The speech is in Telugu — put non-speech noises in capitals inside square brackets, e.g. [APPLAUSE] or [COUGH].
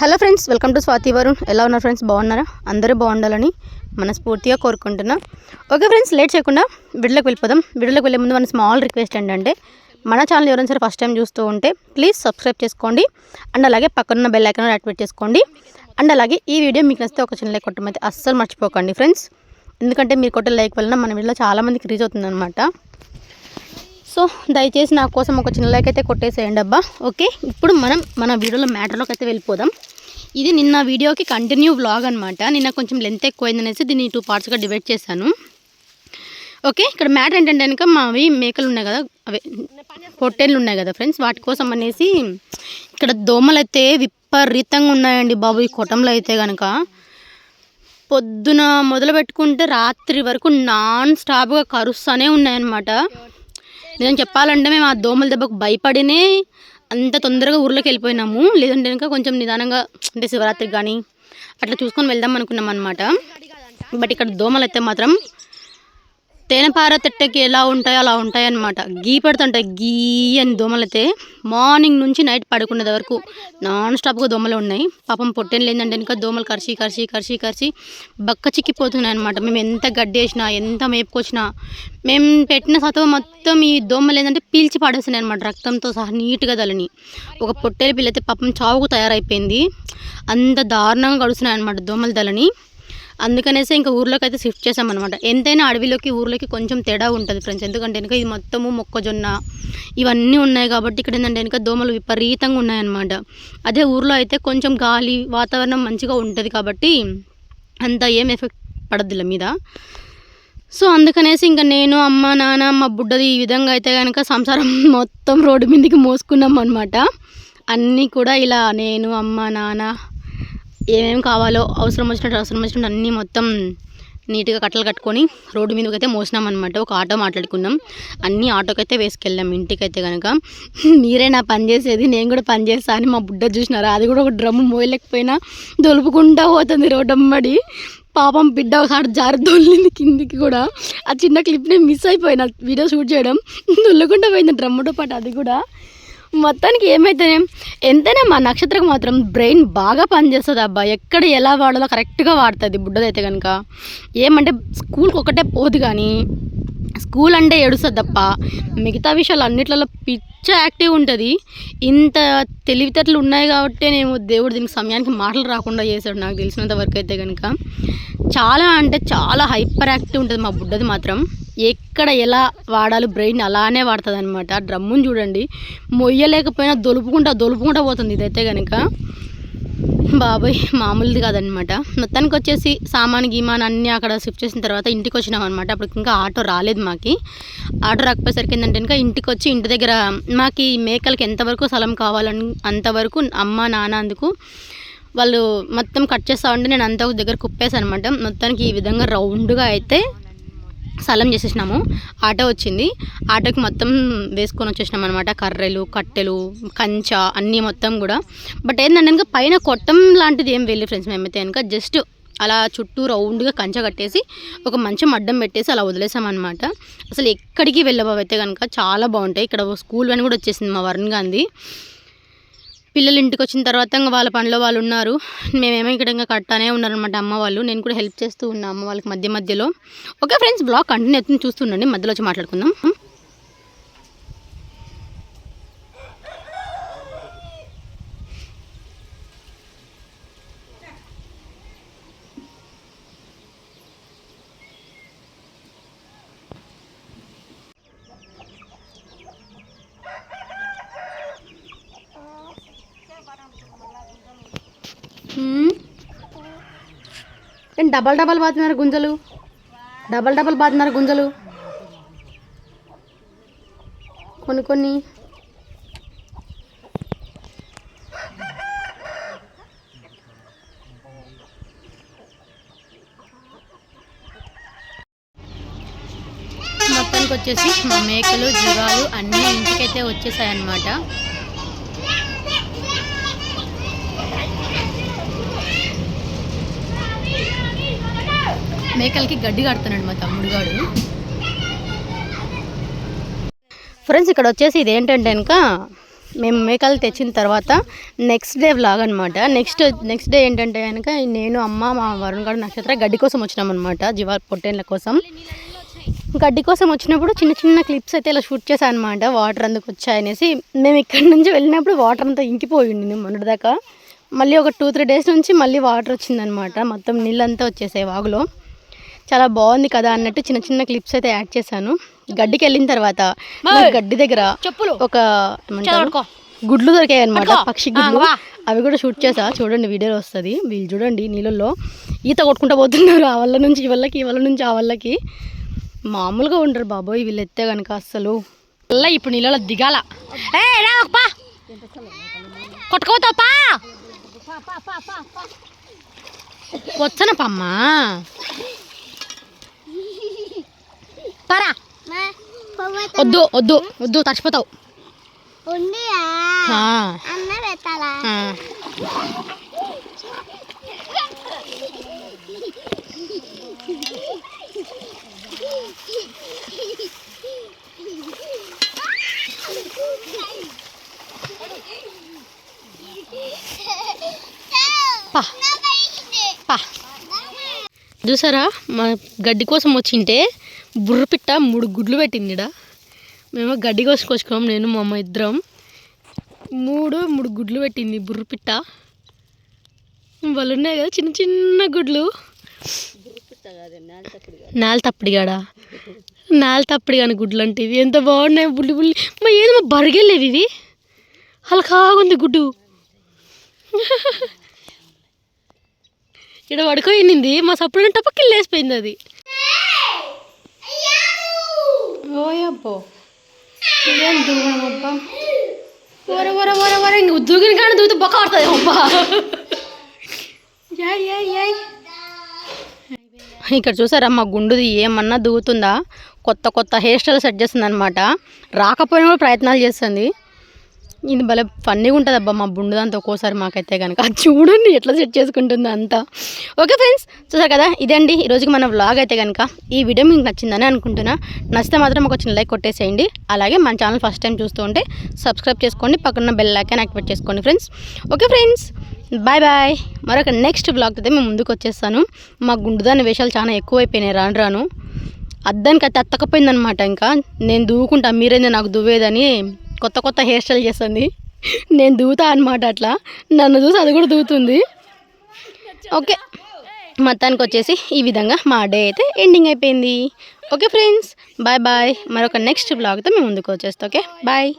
Hello friends welcome to Swathi Varun. ఎలా ఉన్నారు ఫ్రెండ్స్? బాగున్నారా? అందరూ బాగుండాలని మనస్ఫూర్తిగా కోరుకుంటున్నా. ఓకే ఫ్రెండ్స్ లేట్ చేయకుండా వీడియోకి వెళ్ళిపోదాం. వీడియోకి వెళ్ళే ముందు మన స్మాల్ రిక్వెస్ట్ ఏంటంటే మన ఛానల్ ఎవరైనా సరే ఫస్ట్ టైం చూస్తూ ఉంటే ప్లీజ్ సబ్స్క్రైబ్ చేసుకోండి. అండ్ అలాగే పక్కన బెల్ ఐకాన్ యాక్టివేట్ చేసుకోండి. అండ్ అలాగే ఈ వీడియో మీకు నచ్చితే ఒక చిన్న లైక్ కొట్టమైతే అస్సలు మర్చిపోకండి ఫ్రెండ్స్. ఎందుకంటే మీరు కొట్టే లైక్ వలన మన వీడియోలో చాలామందికి రీచ్ అవుతుందన్నమాట. సో దయచేసి నా కోసం ఒక చిన్న లైక్ అయితే కొట్టేసేయండి అబ్బా. ఓకే? ఇప్పుడు మనం మన వీడియోలో మ్యాటర్లోకి అయితే వెళ్ళిపోదాం. ఇది నిన్న వీడియోకి కంటిన్యూ వ్లాగ్ అనమాట నిన్న కొంచెం లెంత్ ఎక్కువైందనేసి దీన్ని టూ పార్ట్స్గా డివైడ్ చేశాను. ఓకే? ఇక్కడ మ్యాటర్ ఏంటంటే కనుక మావి మేకలు ఉన్నాయి కదా అవే పొట్టేళ్ళు ఉన్నాయి కదా ఫ్రెండ్స్ వాటి కోసం అనేసి ఇక్కడ దోమలు అయితే విపరీతంగా ఉన్నాయండి బాబు ఈ కొట్టంలో అయితే కనుక పొద్దున మొదలు పెట్టుకుంటే రాత్రి వరకు నాన్ స్టాప్గా కరుస్తూనే ఉన్నాయన్నమాట. నిజం చెప్పాలంటే మేము ఆ దోమల దెబ్బకు భయపడినే అంత తొందరగా ఊర్లోకి వెళ్ళిపోయినాము. లేదంటే కనుక కొంచెం నిదానంగా అంటే శివరాత్రికి కానీ అట్లా చూసుకొని వెళ్దాం అనుకున్నాం అనమాట బట్ ఇక్కడ దోమలు అయితే మాత్రం తేనెపార తిట్టకి ఎలా ఉంటాయో అలా ఉంటాయి అనమాట గీ పెడుతుంటాయి గీ అని దోమలైతే మార్నింగ్ నుంచి నైట్ పడుకునేది వరకు నాన్ స్టాప్గా దోమలు ఉన్నాయి. పాపం పొట్టేం లేదంటే ఇంకా దోమలు కరిచి కరిచి కరిచి కరిచి బక్క చిక్కిపోతున్నాయి అనమాట మేము ఎంత గడ్డి వేసినా ఎంత మేపుకొచ్చినా మేము పెట్టిన సత్వ మొత్తం ఈ దోమలు ఏంటంటే పీల్చి పడేసినాయి అనమాట రక్తంతో సహా నీట్గా తలని ఒక పొట్టేలు పిల్లైతే పాపం చావుకు తయారైపోయింది. అంత దారుణంగా గడుస్తున్నాయి అనమాట దోమల దళని అందుకనేసి ఇంకా ఊర్లోకి అయితే షిఫ్ట్ చేసామన్నమాట ఎంతైనా అడవిలోకి ఊర్లోకి కొంచెం తేడా ఉంటుంది ఫ్రెండ్స్ ఎందుకంటే వెనుక ఇది మొత్తము మొక్కజొన్న ఇవన్నీ ఉన్నాయి కాబట్టి ఇక్కడ ఏంటంటే వెనుక దోమలు విపరీతంగా ఉన్నాయన్నమాట. అదే ఊర్లో అయితే కొంచెం గాలి వాతావరణం మంచిగా ఉంటుంది కాబట్టి అంత ఏం ఎఫెక్ట్ పడద్దుల మీద. సో అందుకనేసి ఇంకా నేను అమ్మ నాన్న మా బుడ్డది ఈ విధంగా అయితే కనుక సంసారం [LAUGHS] మొత్తం రోడ్డు మీదకి మోసుకున్నాం అనమాట అన్నీ కూడా ఇలా నేను అమ్మ నాన్న ఏమేమి కావాలో అవసరం వచ్చినట్టు అవసరం వచ్చినట్టు అన్నీ మొత్తం నీట్గా కట్టలు కట్టుకొని రోడ్డు మీదకి అయితే మోసినాం అనమాట ఒక ఆటో మాట్లాడుకున్నాం అన్నీ ఆటోకి అయితే వేసుకెళ్ళాం ఇంటికైతే కనుక మీరే నా పని చేసేది నేను కూడా పని చేస్తా అని మా బుడ్డ చూసినారా. అది కూడా ఒక డ్రమ్ము మోయలేకపోయినా దొలుపుకుంటా పోతుంది రోడ్డమ్మడి. పాపం బిడ్డ ఒకసారి జారి దొల్లింది కిందికి కూడా. ఆ చిన్న క్లిప్ నేను మిస్ అయిపోయినా. వీడియో షూట్ చేయడం. దొల్లకుండా పోయింది డ్రమ్ముతో పాటు అది కూడా. మొత్తానికి ఏమైతే ఎంతైనా మా నక్షత్రం మాత్రం బ్రెయిన్ బాగా పనిచేస్తుంది అబ్బా. ఎక్కడ ఎలా వాడాలో కరెక్ట్గా వాడుతుంది బుడ్డదైతే కనుక ఏమంటే స్కూల్కి ఒకటే పోదు కానీ స్కూల్ అంటే ఏడుస్తుంది తప్ప మిగతా విషయాలు అన్నిట్లలో పిచ్చ యాక్టివ్ ఉంటుంది. ఇంత తెలివితేటలు ఉన్నాయి కాబట్టి నేను దేవుడు దీనికి సమయానికి మాటలు రాకుండా చేశాడు నాకు తెలిసినంత వరకు అయితే కనుక చాలా అంటే చాలా హైపర్ యాక్టివ్ ఉంటుంది మా బుడ్డది మాత్రం. ఎక్కడ ఎలా వాడాలి బ్రెయిన్ అలానే వాడుతుంది అనమాట డ్రమ్ముని చూడండి. మొయ్యలేకపోయినా దొలుపుకుంటా దొలుపుకుంటా పోతుంది ఇదైతే కనుక బాబాయ్ మామూలుది కాదనమాట మొత్తానికి వచ్చేసి సామాన్ గీమాన్ అన్నీ అక్కడ షిఫ్ట్ చేసిన తర్వాత ఇంటికి వచ్చినాం అనమాట అప్పుడు ఇంకా ఆటో రాలేదు మాకి. ఆటో రాకపోయేసరికి ఏంటంటే ఇంకా ఇంటికి వచ్చి ఇంటి దగ్గర మాకు ఈ మేకలకి ఎంతవరకు స్థలం కావాలని అంతవరకు అమ్మ నాన్న అందుకు వాళ్ళు మొత్తం కట్ చేస్తా ఉంటే నేను అంత దగ్గర కుప్పేసాను అనమాట మొత్తానికి ఈ విధంగా రౌండ్గా అయితే స్థలం చేసేసినాము. ఆటో వచ్చింది. ఆటోకి మొత్తం వేసుకొని వచ్చేసినాం అనమాట కర్రెలు కట్టెలు కంచ అన్నీ మొత్తం కూడా. బట్ ఏంటంటే ఇంకా పైన కొట్టం లాంటిది ఏం వెళ్ళి ఫ్రెండ్స్ మేమైతే కనుక జస్ట్ అలా చుట్టూ రౌండ్గా కంచె కట్టేసి ఒక మంచం అడ్డం పెట్టేసి అలా వదిలేసామన్నమాట అసలు ఎక్కడికి వెళ్ళబోవైతే కనుక చాలా బాగుంటాయి. ఇక్కడ స్కూల్ అని కూడా వచ్చేసింది మా వరుణ్ గాంధీ. పిల్లలు ఇంటికి వచ్చిన తర్వాత ఇంకా వాళ్ళ పనిలో వాళ్ళు ఉన్నారు. మేమేమో ఇక్కడ ఇంకా కట్టానే ఉన్నారనమాట అమ్మ వాళ్ళు. నేను కూడా హెల్ప్ చేస్తూ ఉన్నా అమ్మ వాళ్ళకి మధ్య మధ్యలో. ఓకే ఫ్రెండ్స్ బ్లాగ్ కంటిన్యూ అవుతుంది. చూస్తుండండి మధ్యలో వచ్చి మాట్లాడుకుందాం. ఏంటి డబల్ డబల్ బాతున్నారు గుంజలు? డబల్ డబల్ బాతున్నారు గుంజలు? కొన్ని కొన్ని. మొత్తానికి వచ్చేసి మా మేకలు జీవాలు అన్నీ ఇంటికైతే వచ్చేసాయి అన్నమాట మేకలకి గడ్డి కడుతున్నాడు మా తమ్ముడు గాడు. ఫ్రెండ్స్ ఇక్కడ వచ్చేసి ఇది ఏంటంటే కనుక మేము మేకలు తెచ్చిన తర్వాత నెక్స్ట్ డే వ్లాగ్ అనమాట నెక్స్ట్ నెక్స్ట్ డే ఏంటంటే కనుక నేను అమ్మ మా వరుణ్ గారు నక్షత్ర గడ్డి కోసం వచ్చినాం అనమాట జీవా పొట్టేళ్ళ కోసం. గడ్డి కోసం వచ్చినప్పుడు చిన్న చిన్న క్లిప్స్ అయితే ఇలా షూట్ చేశాను అనమాట వాటర్ అందుకు వచ్చాయనేసి మేము ఇక్కడి నుంచి వెళ్ళినప్పుడు వాటర్ అంతా ఇంకిపోయి ఉండింది మొన్నటిదాకా మళ్ళీ ఒక టూ త్రీ డేస్ నుంచి మళ్ళీ వాటర్ వచ్చిందనమాట మొత్తం నీళ్ళంతా వచ్చేసాయి వాగులో. చాలా బాగుంది కదా అన్నట్టు చిన్న చిన్న క్లిప్స్ అయితే యాడ్ చేశాను. గడ్డికి వెళ్ళిన తర్వాత గడ్డి దగ్గర చెప్పులు. ఒక? గుడ్లు దొరికాయి అనమాట పక్షి గుడ్లు. అవి కూడా షూట్ చేసా. చూడండి వీడియోలో వస్తుంది. వీళ్ళు చూడండి నీళ్ళల్లో ఈత కొట్టుకుంటూ పోతున్నారు. ఆ వల్ల నుంచి ఈ వల్లకి ఈ వల్ల నుంచి ఆ వల్లకి మామూలుగా ఉండరు బాబోయ్ వీళ్ళు ఎత్తే కనుక అస్సలు. మళ్ళీ ఇప్పుడు నీళ్ళలో దిగాల. ఏ రా పా. కొట్టుకోతావు పా. వచ్చన పరా వద్దు వద్దు వద్దు తడిచిపోతావు. పా పా చూసారా మా గడ్డి కోసం వచ్చింటే బుర్రపిట్ట మూడు గుడ్లు పెట్టింది ఈడ మేము గడ్డి కోసుకొచ్చుకోం నేను మా అమ్మ ఇద్దరం. మూడు మూడు గుడ్లు పెట్టింది బుర్రపిట్ట. వాళ్ళు ఉన్నాయి కదా చిన్న చిన్న గుడ్లు. నేల తప్పిడిగాడా నేల తప్పిడి కానీ గుడ్లు అంటే ఇవి ఎంత బాగున్నాయి బుల్లి బుల్లి. మా ఏదో మా బరిగెళ్ళేవి ఇవి. హలకాగుంది గుడ్డు. [LAUGHS] ఇక్కడ పడుకోయింది మా సప్పుడు టపక్కి లేసిపోయింది అది. ఓయబ్బో ఇదేం దూరం అబ్బా. వర వర వర వర ఇంక దూకిన కానీ దూకితే బొక్క పడుతుంది అబ్బా. ఇక్కడ చూసారా మా గుండుది ఏమన్నా దూగుతుందా కొత్త కొత్త హెయిర్ స్టైల్ సెట్ చేస్తుంది అనమాట రాకపోయినా కూడా ప్రయత్నాలు చేస్తుంది. ఇది భలే ఫన్నీగా ఉంటుంది అబ్బా మా బుండుదంతా ఒక్కోసారి మాకైతే కనుక చూడండి ఎట్లా సెట్ చేసుకుంటుందో అంతా. ఓకే ఫ్రెండ్స్ చూసారు కదా? ఇదండి ఈ రోజుకి మన వ్లాగ్ అయితే కనుక ఈ వీడియో మీకు నచ్చిందని అనుకుంటున్నా. నచ్చితే మాత్రం ఒక చిన్న లైక్ కొట్టేసేయండి. అలాగే మన ఛానల్ ఫస్ట్ టైం చూస్తూ ఉంటే సబ్స్క్రైబ్ చేసుకోండి. పక్కన బెల్ ఐకాన్ యాక్టివేట్ చేసుకోండి friends okay friends bye bye మరొక నెక్స్ట్ బ్లాగ్ అయితే మేము ముందుకు వచ్చేస్తాను. మా గుండుదాని వేషాలు చాలా ఎక్కువైపోయినాయి. రాను రాను. అద్దానికి అయితే అత్తకపోయిందనమాట ఇంకా. నేను దూకుంటా. మీరేంది నాకు దువ్వేదని. కొత్త కొత్త హెయిర్ స్టైల్ చేస్తుంది. నేను దూతా అనమాట అట్లా. నన్ను చూసి అది కూడా దూతుంది. ఓకే. మొత్తానికి వచ్చేసి ఈ విధంగా మా డే అయితే ఎండింగ్ అయిపోయింది. Okay friends bye bye. మరొక నెక్స్ట్ బ్లాగ్తో మేము ముందుకు వచ్చేస్తాం ఓకే? బాయ్.